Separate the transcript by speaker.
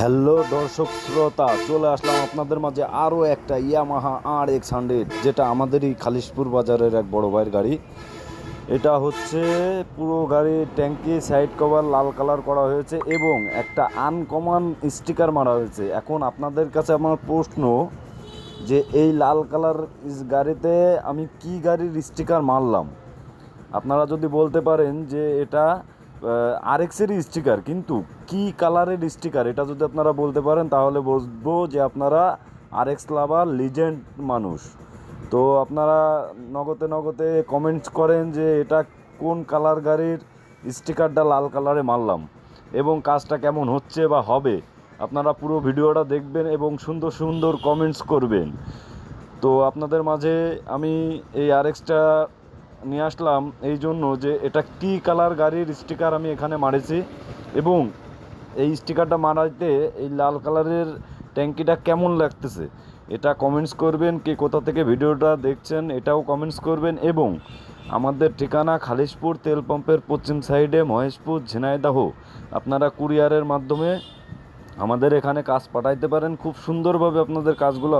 Speaker 1: Hello দর্শক শ্রোতা, চলে আসলাম আপনাদের মাঝে আরও একটা ইয়ামাহা আর এক্স হান্ড্রেড, যেটা আমাদেরই খালিশপুর বাজারের এক বড় ভাইয়ের গাড়ি। এটা হচ্ছে পুরো গাড়ির ট্যাঙ্কি সাইড কভার লাল কালার করা হয়েছে এবং একটা আনকমন স্টিকার মারা হয়েছে। এখন আপনাদের কাছে আমার প্রশ্ন যে এই লাল কালার গাড়িতে আমি কি গাড়ির স্টিকার মারলাম? আপনারা যদি বলতে পারেন যে এটা আরএক্সেরই স্টিকার কিন্তু কি কালারের স্টিকার এটা যদি আপনারা বলতে পারেন, তাহলে বুঝব যে আপনারা আরএক্স লাভার লিজেন্ড মানুষ। তো আপনারা নগদে নগদে কমেন্টস করেন যে এটা কোন কালার গাড়ির স্টিকারটা লাল কালারে মারলাম, এবং কাজটা কেমন হচ্ছে বা হবে। আপনারা পুরো ভিডিওটা দেখবেন এবং সুন্দর সুন্দর কমেন্টস করবেন। তো আপনাদের মাঝে আমি এই আরএক্সটা নিয়ে আসলাম এই জন্য যে এটা কি কালার গাড়ির স্টিকার আমি এখানে মারেছি এবং এই স্টিকারটা মারাইতে এই লাল কালারের ট্যাঙ্কিটা কেমন লাগতেছে, এটা কমেন্টস করবেন, কে কোথা থেকে ভিডিওটা দেখছেন এটাও কমেন্টস করবেন এবং আমাদের ঠিকানা খালিশপুর তেল পাম্পের পশ্চিম সাইডে মহেশপুর, ঝিনাইদাহ। আপনারা কুরিয়ারের মাধ্যমে আমাদের এখানে কাজ পাঠাইতে পারেন, খুব সুন্দরভাবে আপনাদের কাজগুলো